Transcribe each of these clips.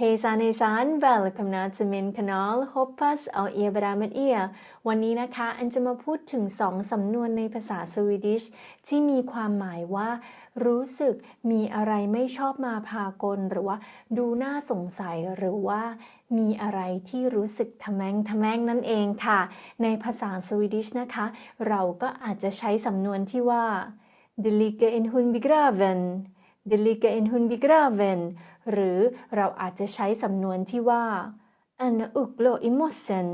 Hej allesammans! Välkomna till min kanal. Hoppas att är bra med er. วันนี้นะคะ อันจะมาพูดถึงสองสำนวนในภาษาสวีดิชที่มีความหมายว่า รู้สึกมีอะไรไม่ชอบมาพากล หรือว่า ดูน่าสงสัยหรือว่า มีอะไรที่รู้สึกทะแมงทะแมงนั่นเองค่ะ ในภาษาสวีดิชนะคะ เราก็อาจจะใช้สำนวนที่ว่า d e l i g e in hun begraven d e l i g e in hun begraven หรือเราอาจจะใช้สำนวนที่ว่า anugloimosen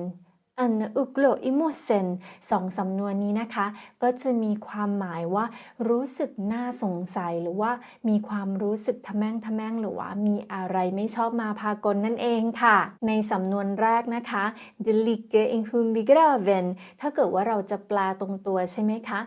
anugloimosen สองสำนวนนี้นะคะ ก็จะมีความหมายว่า รู้สึกน่าสงสัยหรือว่ามีความรู้สึกทะแม่งทะแม่งหรือว่า มีอะไรไม่ชอบมาพากลนั่นเองค่ะ ในสำนวนแรกนะคะ Det ligger en hund begraven ถ้าเกิดว่าเราจะแปลตรงตัวใช่ไหมคะ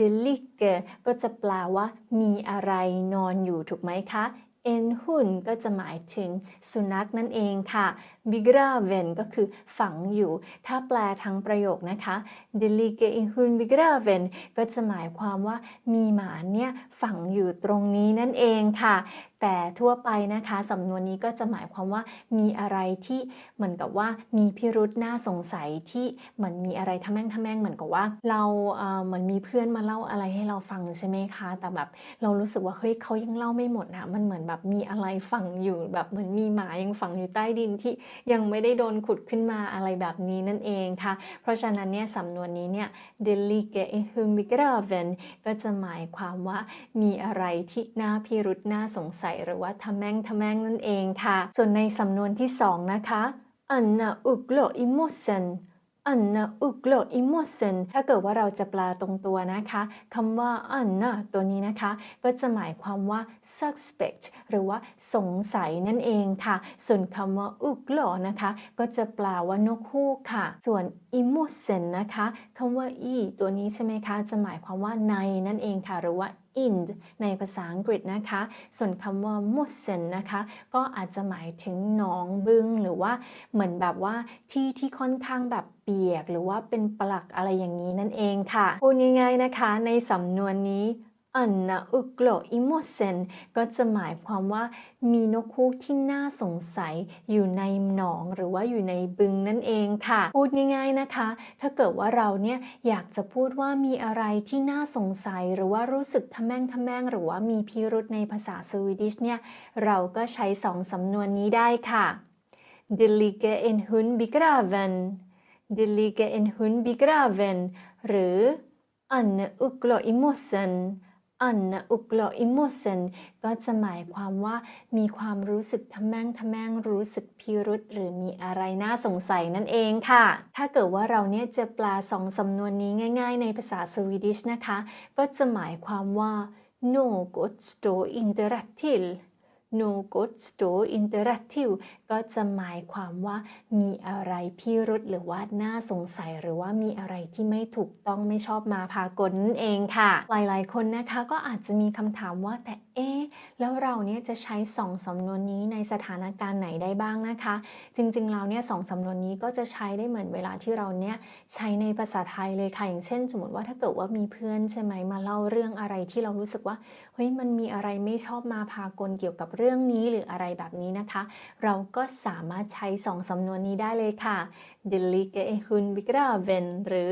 deligere ก็จะแปลว่า มีอะไรนอนอยู่ถูกไหมคะ en hund ก็จะหมายถึงสุนัขนั่นเองค่ะ begraven ก็คือฝังอยู่ ถ้าแปลทั้งประโยคนะคะ Det ligger en hund begraven ก็จะหมายความว่ามีหมาเนี่ยฝังอยู่ตรงนี้นั่นเองค่ะ แต่ทั่วไปนะคะสำนวนนี้ก็จะหมายความว่ามีอะไรที่เหมือนกับว่ามีพิรุษน่าสงสัยที่เหมือนมีอะไรทะแม่งทะแม่งเหมือนกับว่า เราเออเหมือนมีเพื่อนมาเล่าอะไรให้เราฟังใช่ไหมคะ แต่แบบเรารู้สึกว่าเฮ้ยเขายังเล่าไม่หมดนะมันเหมือนแบบมีอะไรฝังอยู่แบบเหมือนมีหมายังฝังอยู่ใต้ดินที่ยังไม่ได้โดนขุดขึ้นมาอะไรแบบนี้นั่นเองค่ะ เพราะฉะนั้นเนี่ยสำนวนนี้เนี่ย delige hund begraven ก็จะหมายความว่ามีอะไรที่น่าพิรุษน่าสงสัยหรือว่าทะแม่งทะแม่งนั่นเองค่ะ ส่วนในสำนวนที่สองนะคะ Anna Uglo i mossen Anna Uglo i mossen ถ้าเกิดว่าเราจะแปลตรงตัวนะคะคำว่า Anna ตัวนี้นะคะ ก็จะหมายความว่า suspect หรือว่าสงสัยนั่นเองค่ะ ส่วนคำว่า Uglo นะคะ ก็จะแปลว่านกฮูกค่ะ ส่วน i mossen นะคะคำว่า i ตัวนี้ใช่ไหมคะ จะหมายความว่าในนั่นเองค่ะ หรือว่า in ในภาษาอังกฤษนะคะ ส่วนคำว่า mossen นะคะ ก็อาจจะหมายถึงหนองบึงหรือว่าเหมือนแบบว่าที่ที่ค่อนข้างแบบเปียก หรือว่าเป็นปลักอะไรอย่างนี้นั่นเองค่ะ พูดง่ายๆนะคะ ในสำนวนนี้ อันนะอุกโลอิโมเซนก็จะหมายความว่ามีนกฮูกที่น่าสงสัยอยู่ในหนองหรือว่าอยู่ในบึงนั่นเองค่ะ พูดง่าย ๆนะคะ ถ้าเกิดว่าเราเนี่ยอยากจะพูดว่ามีอะไรที่น่าสงสัย หรือว่ารู้สึกทะแม่งทะแม่ง หรือว่ามีพิรุธในภาษาสวีดิชเนี่ยเราก็ใช้สองสำนวนนี้ได้ค่ะ De ligger en hund begraven De ligger en hund begraven หรือ Anne Uglo i mossen อันอุกโลอิโมเซนก็จะหมายความว่ามีความรู้สึกทะแม่งทะแม่งรู้สึกพิรุษหรือมีอะไรน่าสงสัยนั่นเองค่ะ ถ้าเกิดว่าเราเนี่ยจะแปลสองสำนวนนี้ง่าย ๆ ในภาษาสวีดิชนะคะ ก็จะหมายความว่า något står inte rätt till No good store interactive ก็จะหมายความว่ามีอะไรพิรุษหรือว่าน่าสงสัยหรือว่ามีอะไรที่ไม่ถูกต้องไม่ชอบมาพากลนั่นเองค่ะ หลายๆ คนนะคะก็อาจจะมีคำถามว่าแต่ เอ๊ะแล้วเราเนี่ยจะใช้สองสำนวนนี้ในสถานการณ์ไหนได้บ้างนะคะ จริงๆแล้วเนี่ยสองสำนวนนี้ก็จะใช้ได้เหมือนเวลาที่เราเนี่ยใช้ในภาษาไทยเลยค่ะอย่างเช่น สมมติว่าถ้าเกิดว่ามีเพื่อนใช่ไหมมาเล่าเรื่องอะไรที่เรารู้สึกว่าเฮ้ยมันมีอะไรไม่ชอบมาพากลเกี่ยวกับเรื่องนี้หรืออะไรแบบนี้นะคะ เราก็สามารถใช้สองสำนวนนี้ได้เลยค่ะ d e l i g e h u n begraven หรือ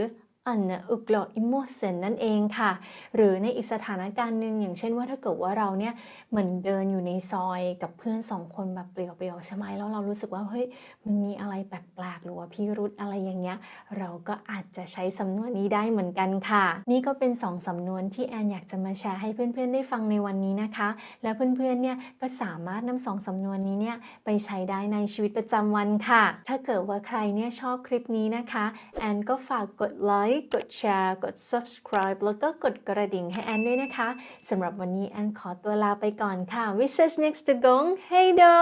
Anna Uglo i mossen นั่นเองค่ะ หรือในอีกสถานการณ์หนึ่งอย่างเช่นว่าถ้าเกิดว่าเราเนี่ยเหมือนเดินอยู่ในซอยกับเพื่อนสองคนแบบเปลี่ยวๆใช่ไหมแล้วเรารู้สึกว่าเฮ้ยมันมีอะไรแปลกๆหรือว่าพิรุธอะไรอย่างเงี้ย เราก็อาจจะใช้สำนวนนี้ได้เหมือนกันค่ะ นี่ก็เป็นสองสำนวนที่แอนอยากจะมาแชร์ให้เพื่อนๆได้ฟังในวันนี้นะคะ และเพื่อนๆเนี่ยก็สามารถนำสองสำนวนนี้เนี่ยไปใช้ได้ในชีวิตประจำวันค่ะ ถ้าเกิดว่าใครเนี่ยชอบคลิปนี้นะคะแอนก็ฝากกดไลค์ค์กดแชร์กด subscribe แล้วก็กดกระดิ่งให้แอนด้วยนะคะสำหรับวันนี้แอนขอตัวลาไปก่อนค่ะ We says next to gong Hey do